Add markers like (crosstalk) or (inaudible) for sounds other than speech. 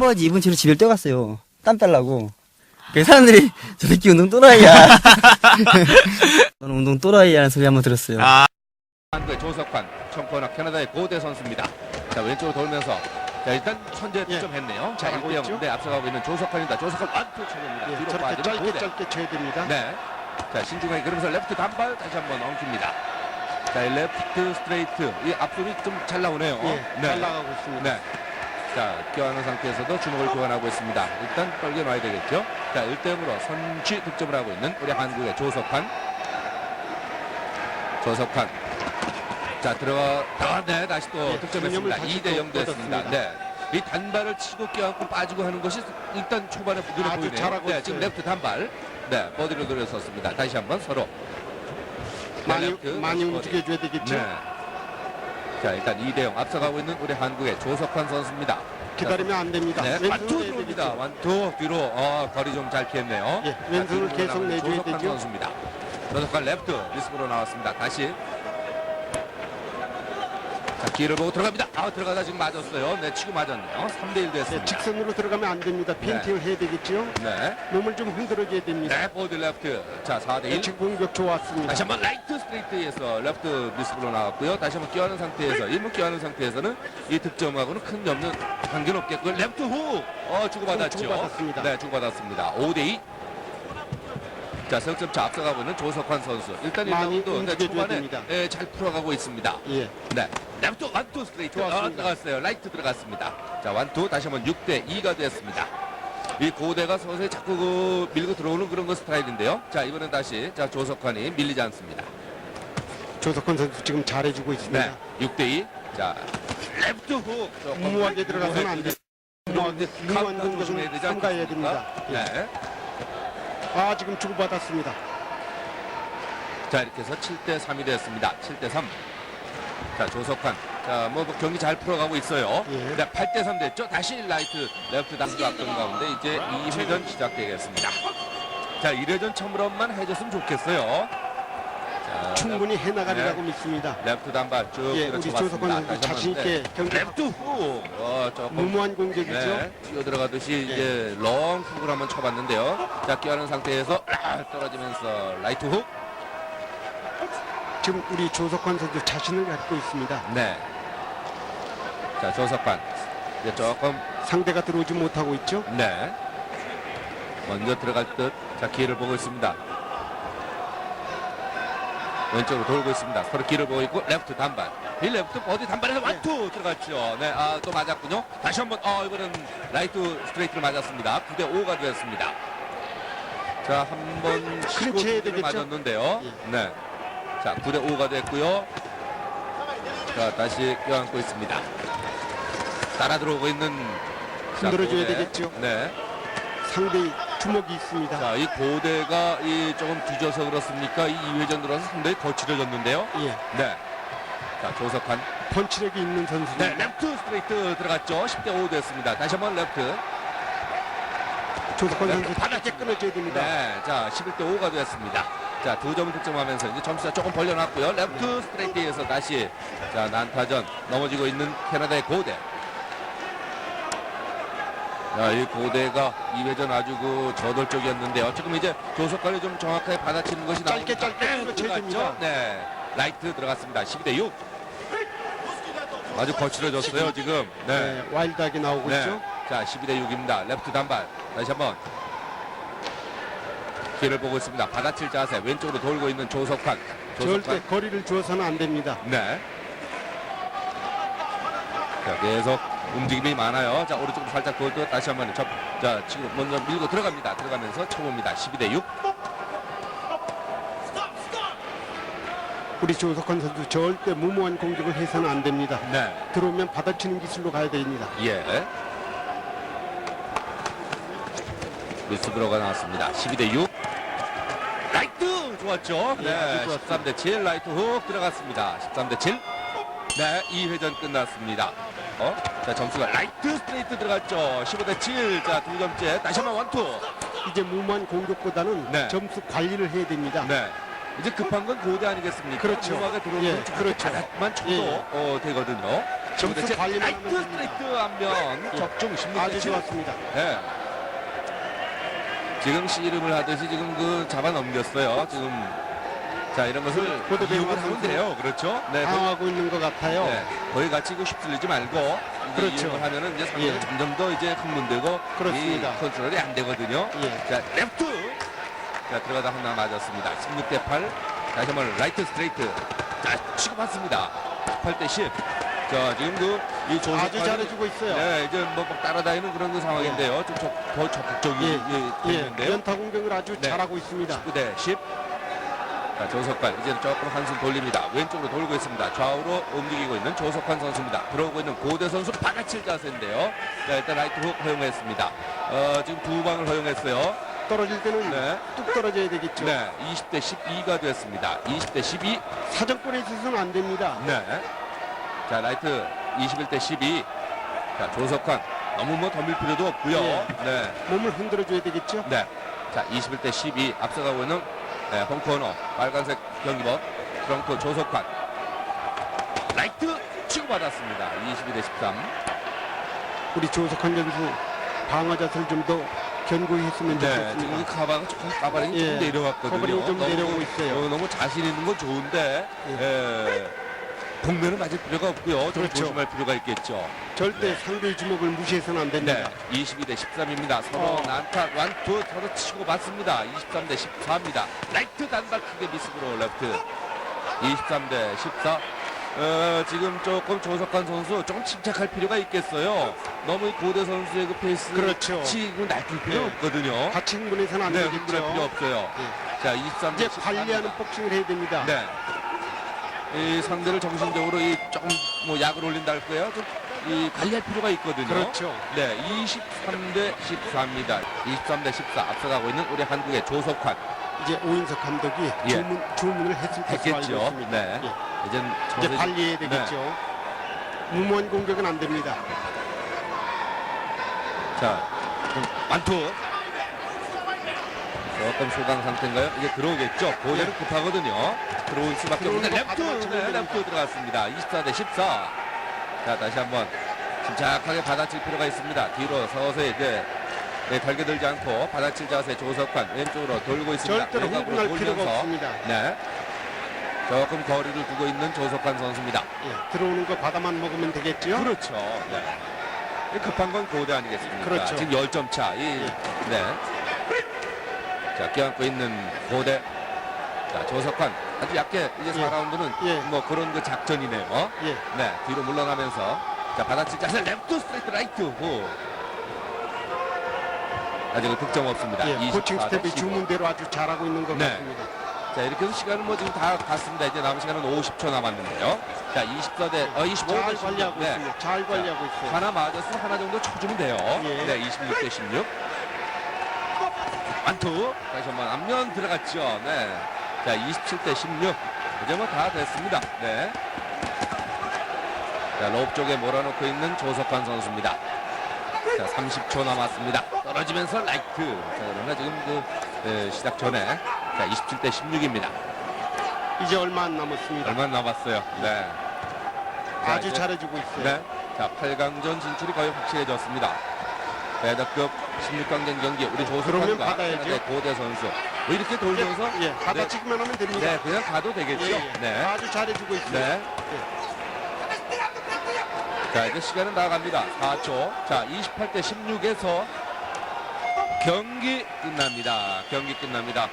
청바지 입은 채로 집에 뛰어갔어요. 땀 빼려고. 그 사람들이 (laughs) 저 새끼 운동 또라이야. 너는 (laughs) 운동 또라이야 소리 한번 들었어요. 아, 한국의 조석환, 청코나 캐나다의 고대 선수입니다. 자 왼쪽으로 돌면서 자 일단 선제 예. 득점했네요. 자 잘하고 1대0 있죠? 네 앞서가고 있는 조석환입니다. 조석환 완투 쳐냅니다. 예, 뒤로 저렇게 빠지는 짧게 고대. 짧게 쳐야 됩니다. 네. 자 신중하게 그러면서 레프트 단발 다시 한번 엉킵니다. 자 이 레프트 스트레이트 이 앞손이 좀 잘 나오네요. 예, 잘 나가고 있습니다. 네. 자, 껴안은 상태에서도 주먹을 교환하고 있습니다. 일단 빨겨놔야 되겠죠. 자, 1대0으로 선취 득점을 하고 있는 우리 한국의 조석환. 조석환. 자, 들어가, 아, 네, 다시 또 네, 득점했습니다. 득점을 다시 2대0 또 됐습니다. 네. 이 단발을 치고 껴안고 빠지고 하는 것이 일단 초반에 눈에 보이네요. 잘하고 네, 있어요. 지금 레프트 단발. 네, 버디로 노렸었습니다. 다시 한번 서로. 네, 많이 레프트, 많이 다시 버디. 움직여줘야 되겠죠. 네. 자, 일단 2대0 앞서가고 있는 우리 한국의 조석환 선수입니다. 기다리면 안 됩니다. 네, 왼손을 완투 들어옵니다. 뒤로 어, 거리 좀 잘 피했네요. 예, 왼손을 계속 내줘야 조석환 되죠. 선수입니다. 조석환 레프트 리스크로 나왔습니다. 다시 자 기회를 보고 들어갑니다. 아 들어가다 지금 맞았어요. 네 치고 맞았네요. 3대1 네, 됐습니다. 직선으로 들어가면 안 됩니다. 페인팅을 해야 되겠죠. 네, 몸을 좀 흔들어줘야 됩니다. 네 보드 레프트. 자 4대1. 예측 공격 좋았습니다. 다시 한번 라이트 스트레이트에서 레프트 미스로 나왔고요. 다시 한번 끼어하는 상태에서 일문 끼어하는 상태에서는 이 득점하고는 큰 염려 관계는 없겠고요. 레프트 후 어, 주고받았죠. 주고받았습니다. 네, 주고받았습니다. 5대2. 자, 석점 차 앞서가고 있는 조석환 선수. 일단 많이 1라운드 네, 움직여줘야 초반에 됩니다. 예, 잘 풀어가고 있습니다. 예, 네. 레프트 완투 스트레이트. 아, 좋았습니다. 들어갔어요. 라이트 들어갔습니다. 자, 완투 다시 한번 6대 2가 됐습니다. 이 고대가 서서히 자꾸 그 밀고 들어오는 그런 거 스타일인데요. 자, 이번엔 다시 자, 조석환이 밀리지 않습니다. 조석헌 선수 지금 잘해주고 있습니다. 네, 6대 2. 자, 레프트 훅. 무모하게 들어가서는 안 돼. 무모하게 무모한 공격은 삼가해야? 됩니다. 예. 네. 아 지금 주고받았습니다. 자, 이렇게 해서 7대 3이 됐습니다. 7대 3. 자, 조석환. 자, 뭐 경기 잘 풀어가고 있어요. 예. 네, 8대 3 됐죠. 다시 라이트, 레프트 다스 앞선 가운데 이제 2회전 시작되겠습니다. 자, 1회전 처음으로만 해줬으면 좋겠어요. 자, 충분히 해나가리라고 네. 믿습니다. 레프트 단발 쭉 예, 우리. 선수 다시 자신 한번, 네. 있게 경기 레프트 후. 어, 조금 무모한 공격이죠. 네, 뛰어 들어가듯이 예. 이제 롱 훅을 한번 쳐봤는데요. 자, 끼어하는 상태에서 아, 떨어지면서 라이트 훅. 지금 우리 조석환 선수 자신을 갖고 있습니다. 네. 자, 조석환. 이제 조금, 상대가 들어오지 못하고 있죠. 네. 먼저 들어갈 듯. 자, 기회를 보고 있습니다. 왼쪽으로 돌고 있습니다. 서로 길을 보고 있고, 레프트 단발. 이 레프트 어디 단발에서 완투 들어갔죠. 네, 아, 또 맞았군요. 다시 한 번, 어, 이번엔 라이트 스트레이트를 맞았습니다. 9대 5가 되었습니다. 자, 한번 치고 그렇지 두 개를 되겠죠? 맞았는데요. 예. 네. 자, 9대 5가 됐고요. 자, 다시 껴안고 있습니다. 따라 들어오고 있는 자, 흔들어줘야. 되겠죠. 네. 상대의 주먹이 있습니다. 자, 이 고대가 이 조금 뒤져서 그렇습니까? 이 2회전 들어서 상당히 거칠어졌는데요. 예, 네. 자, 조석환. 펀치력이 있는 네, 선수입니다. 레프트 스트레이트 들어갔죠. 10대 5 됐습니다. 다시 한번. 조석헌 네, 선수 바닥에 끊어줘야 됩니다. 네. 자, 11대 5가 됐습니다. 자, 두 점을 득점하면서 이제 점수가 조금 벌려놨고요. 레프트 스트레이트에서 다시 자, 난타전 넘어지고 있는 캐나다의 고대. 자, 이 고대가 2회전 아주 그 저돌적이었는데요. 지금 이제 조석관이 좀 정확하게 받아치는 것이 짧게, 나오니까 짧게 네, 끊어쳐야 들어갔죠? 됩니다. 네. 라이트 들어갔습니다. 12대 6. 아주 거칠어졌어요, 지금. 네. 네, 와일드하게 나오고 네. 있죠. 자, 12대 6입니다. 레프트 단발. 다시 한번. 기회를 보고 있습니다. 받아칠 자세. 왼쪽으로 돌고 있는 조석환. 절대 조석환. 거리를 주어서는 안 됩니다. 네. 자, 계속 움직임이 많아요. 자, 오른쪽으로 살짝 돌고 다시 한번 접. 자, 지금 먼저 밀고 들어갑니다. 들어가면서 쳐봅니다. 12대 6. 우리 조석헌 선수 절대 무모한 공격을 해서는 안 됩니다. 네. 들어오면 받아치는 기술로 가야 됩니다. 예. 미스브로가 나왔습니다. 12대 6. 라이트 좋았죠? 예, 네. 아주 좋았습니다. 13대 7 라이트 훅 들어갔습니다. 13대 7. 네, 2회전 끝났습니다. 어? 자, 점수가 라이트 스트레이트 들어갔죠. 15 대 7. 자, 두 점째. 다시 한번 원투. 이제 무모한 공격보다는 네. 점수 관리를 해야 됩니다. 네. 이제 급한 건 고대 아니겠습니까? 그렇죠. 음악에 들어오면 예, 그렇죠. 바닥만 쳐도 예. 어, 되거든요. 점수 관리만 라이트. 스트레이트 한면 예. 적중 16대 아주 7. 좋았습니다. 네. 지금 씨름을 하듯이 지금 그 잡아 넘겼어요. 지금 자 이런 것을 이용을 돼요. 그렇죠? 네. 당하고 있는 것 같아요. 네. 거기 같이 그 휩쓸리지 말고 이제 그렇죠. 이용을 하면은 이제 상대가 예. 점점 더 이제 흥분되고 그렇습니다. 이 컨트롤이 안 되거든요. 예. 자 레프트 자 들어가다 하나 맞았습니다. 16 대 8 다시 한번 라이트 스트레이트 자 치고 받습니다. 18대 10. 자 지금 그이 조석 아주 잘해주고 있어요. 네 이제 뭐, 막 따라다니는 그런 그 상황인데요. 좀 적, 더 적극적이 예, 예, 예, 됐는데요. 연타 공격을 아주 네. 잘하고 있습니다. 19 대 10. 자, 조석관 이제는 조금 한숨 돌립니다. 왼쪽으로 돌고 있습니다. 좌우로 움직이고 있는 조석환 선수입니다. 들어오고 있는 고대 선수 바가칠 자세인데요. 자, 일단 라이트 훅 허용했습니다. 어, 지금 두 방을 허용했어요. 떨어질 때는 네. 뚝 떨어져야 되겠죠. 네, 20대 12가 됐습니다. 20대 12. 사정권에 있어서는 안 됩니다. 네. 자, 라이트 21대 12. 자, 조석환 너무 뭐 덤빌 필요도 없고요. 예. 네. 몸을 흔들어 줘야 되겠죠. 네. 자, 21대 12 앞서가고 있는 네, 홈코너 빨간색 경기복 트렁크 조석환 라이트 치고받았습니다. 22대 13. 우리 조석환 선수 방어 자세를 좀 더 견고히 했으면 네, 지금 이 좋겠습니다. 카바가 조금 카바링이 예, 조금 내려갔거든요. 커버링이 좀 너무 내려오고 그, 있어요. 어, 너무 자신 있는 건 좋은데 예. 동네는 맞을 필요가 없고요. 좀 그렇죠. 조심할 필요가 있겠죠. 절대 상대의 주먹을 무시해서는 안 네, 됩니다. 22대 13입니다. 서로 어. 난타 완투 서로 치고 받습니다. 23대 14입니다. 라이트 단발 크게 미스으로 레프트. 23대 14. 어, 지금 조금 조석환 선수 조금 침착할 필요가 있겠어요. 너무 이 고대 선수의 그 페이스 그렇죠. 치고 날뛸 필요 네. 없거든요. 같이 흥분해서는 안 네, 흥분할 필요 되겠죠. 없어요. 예. 자, 23대 이제 14. 관리하는 복싱을 해야 됩니다. 네. 이 상대를 정신적으로 이 조금 뭐 약을 올린다 할 거예요. 좀 이 관리할 필요가 있거든요. 그렇죠. 네, 23대 14입니다. 23대 14 앞서가고 있는 우리 한국의 조석환 이제 오인석 감독이 예. 주문, 주문을 했을 것으로 알고 했겠죠. 있습니다. 네. 예. 이젠 이제 서서히- 관리해야 되겠죠. 네. 무모한 공격은 안 됩니다. 자, 좀 완투. 조금 소강 상태인가요? 이제 들어오겠죠. 고대는 급하거든요. 들어올 수밖에 들어오는 없는데 거 랩투, 받아치면 네. 랩투 들어갔습니다. 24 대 14. 자, 다시 한번 침착하게 받아칠 필요가 있습니다. 뒤로 서서히 이제 네, 달겨들지 않고 받아칠 자세 조석환 왼쪽으로 돌고 있습니다. 절대로 흥분할 필요가 돌면서 없습니다. 네. 조금 거리를 두고 있는 조석환 선수입니다. 예. 들어오는 거 받아만 먹으면 되겠죠. 그렇죠. 네. 이 급한 건 고대 아니겠습니까? 그렇죠. 지금 10점 차. 이, 네. 자, 껴안고 있는 고대. 자, 조석환. 아주 얇게 이제 예. 4라운드는 예. 뭐 그런 그 작전이네요. 예. 네. 뒤로 물러나면서. 자, 받아칠 자세 랩트 스트레이트 라이트 후. 아직은 득점 없습니다. 예. 24 코칭 대 스텝이 15. 주문대로 아주 잘하고 있는 것 네. 같습니다. 자, 이렇게 해서 시간은 뭐 지금 다 갔습니다. 이제 남은 시간은 50초 남았는데요. 자, 24대, 어, 25대 잘 16. 관리하고 네. 있습니다. 잘 관리하고 있어요. 하나 맞았으면 하나 정도 쳐주면 돼요. 예. 네, 26대 16. 완투. 다시 한번 앞면 들어갔죠. 네. 자, 27대 16. 이제 뭐 다 됐습니다. 네. 자, 로업 쪽에 몰아놓고 있는 조석환 선수입니다. 자, 30초 남았습니다. 떨어지면서 라이트. 자, 그러나 지금 그, 에, 시작 전에. 자, 27대 16입니다. 이제 얼마 안 남았습니다. 얼마 남았어요. 네. 자, 아주 이제- 잘해주고 있어요. 네. 자, 8강전 진출이 거의 확실해졌습니다. 배덕급 16강전 경기 우리 받아야죠. 네, 고대 선수. 뭐 이렇게 돌면서 예, 받아치기만 하면 됩니다. 네, 그냥 가도 되겠죠. 예, 예. 네. 아주 잘해주고 있어요. 네. 자, 이제 시간은 나갑니다. 4초. 자, 28대 16에서 경기 끝납니다. 경기 끝납니다.